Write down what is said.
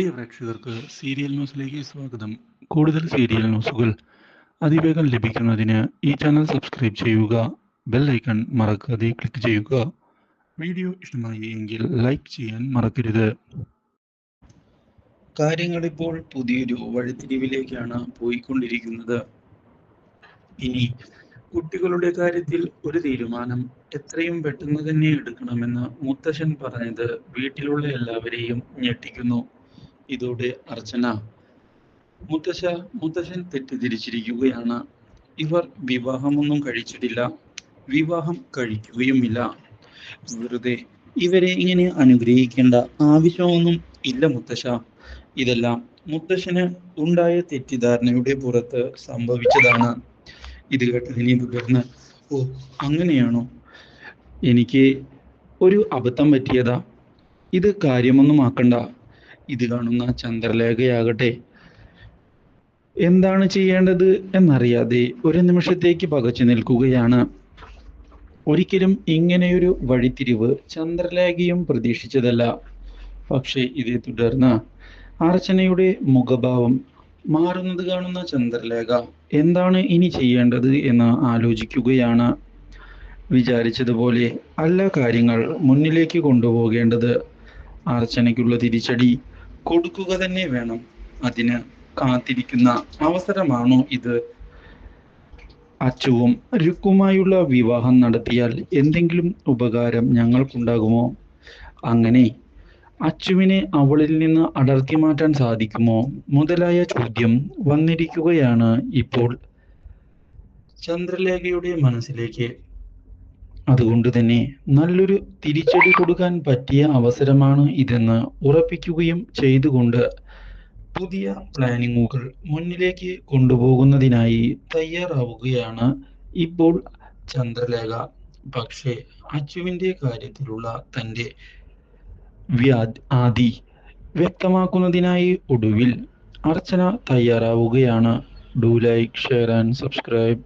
പ്രിയ പ്രേക്ഷകർക്ക് സീരിയൽ ന്യൂസിലേക്ക് സ്വാഗതം. കൂടുതൽ സീരിയൽ ന്യൂസുകൾ അതിവേഗം ലഭിക്കുന്നതിന് ഈ ചാനൽ സബ്സ്ക്രൈബ് ചെയ്യുക ബെൽ ഐക്കൺ മറക്കാതെ ക്ലിക്ക് ചെയ്യുക. വീഡിയോ ഇഷ്ടമായി എങ്കിൽ ലൈക്ക് ചെയ്യാൻ മറക്കരുത്. കാര്യങ്ങൾ ഇപ്പോൾ പുതിയൊരു വഴിത്തിരിവിലേക്കാണ് പോയിക്കൊണ്ടിരിക്കുന്നത്. ഇനി കുട്ടികളുടെ കാര്യത്തിൽ ഒരു തീരുമാനം എത്രയും പെട്ടെന്ന് തന്നെ എടുക്കണമെന്ന് മുത്തശ്ശൻ പറഞ്ഞത് വീട്ടിലുള്ള എല്ലാവരെയും ഞെട്ടിക്കുന്നു. ഇതോടെ അർച്ചന. മുത്തശ്ശ മുത്തശ്ശൻ തെറ്റിദ്ധരിച്ചിരിക്കുകയാണ്. ഇവർ വിവാഹമൊന്നും കഴിച്ചിട്ടില്ല. വിവാഹം കഴിക്കുകയുമില്ല. വെറുതെ ഇവരെ ഇങ്ങനെ അനുഗ്രഹിക്കേണ്ട ആവശ്യമൊന്നും ഇല്ല മുത്തശ്ശ. ഇതെല്ലാം മുത്തശ്ശന് ഉണ്ടായ തെറ്റിദ്ധാരണയുടെ പുറത്ത് സംഭവിച്ചതാണ്. ഇത് കേട്ടതിനെ തുടർന്ന് ഓ അങ്ങനെയാണോ? എനിക്ക് ഒരു അബദ്ധം പറ്റിയതാ. ഇത് കാര്യമൊന്നും ആക്കണ്ട. ഇത് കാണുന്ന ചന്ദ്രലേഖയാകട്ടെ. എന്താണ് ചെയ്യേണ്ടത് എന്നറിയാതെ ഒരു നിമിഷത്തേക്ക് പകച്ചു നിൽക്കുകയാണ്. ഒരിക്കലും ഇങ്ങനെയൊരു വഴിത്തിരിവ് ചന്ദ്രലേഖയും പ്രതീക്ഷിച്ചതല്ല. പക്ഷേ ഇതേ തുടർന്ന് അർച്ചനയുടെ മുഖഭാവം മാറുന്നത് കാണുന്ന ചന്ദ്രലേഖ എന്താണ് ഇനി ചെയ്യേണ്ടത് എന്ന് ആലോചിക്കുകയാണ്. വിചാരിച്ചതുപോലെ അല്ല കാര്യങ്ങൾ മുന്നിലേക്ക് കൊണ്ടുപോകേണ്ടത്. അർച്ചനയ്ക്കുള്ള തിരിച്ചടി കൊടുക്കുക തന്നെ വേണം. അതിന് കാത്തിരിക്കുന്ന അവസരമാണോ ഇത്? അച്ചുവും രുക്കുമായുള്ള വിവാഹം നടത്തിയാൽ എന്തെങ്കിലും ഉപകാരം ഞങ്ങൾക്കുണ്ടാകുമോ? അങ്ങനെ അച്ചുവിനെ അവളിൽ നിന്ന് അടർത്തി മാറ്റാൻ സാധിക്കുമോ? മുതലായ ചോദ്യം വന്നിരിക്കുകയാണ് ഇപ്പോൾ. ചന്ദ്രലേഖയുടെ മനസ്സിലേക്ക് അതുകൊണ്ട് തന്നെ നല്ലൊരു തിരിച്ചടി കൊടുക്കാൻ പറ്റിയ അവസരമാണ് ഇതെന്ന് ഉറപ്പിക്കുകയും ചെയ്തുകൊണ്ട് പുതിയ പ്ലാനിങ്ങുകൾ മുന്നിലേക്ക് കൊണ്ടുപോകുന്നതിനായി തയ്യാറാവുകയാണ് ഇപ്പോൾ ചന്ദ്രലേഖ. പക്ഷേ അച്ചുവിന്റെ കാര്യത്തിലുള്ള തന്റെ വ്യാ ആദി വ്യക്തമാക്കുന്നതിനായി ഒടുവിൽ Archana തയ്യാറാവുകയാണ്. Do like share and subscribe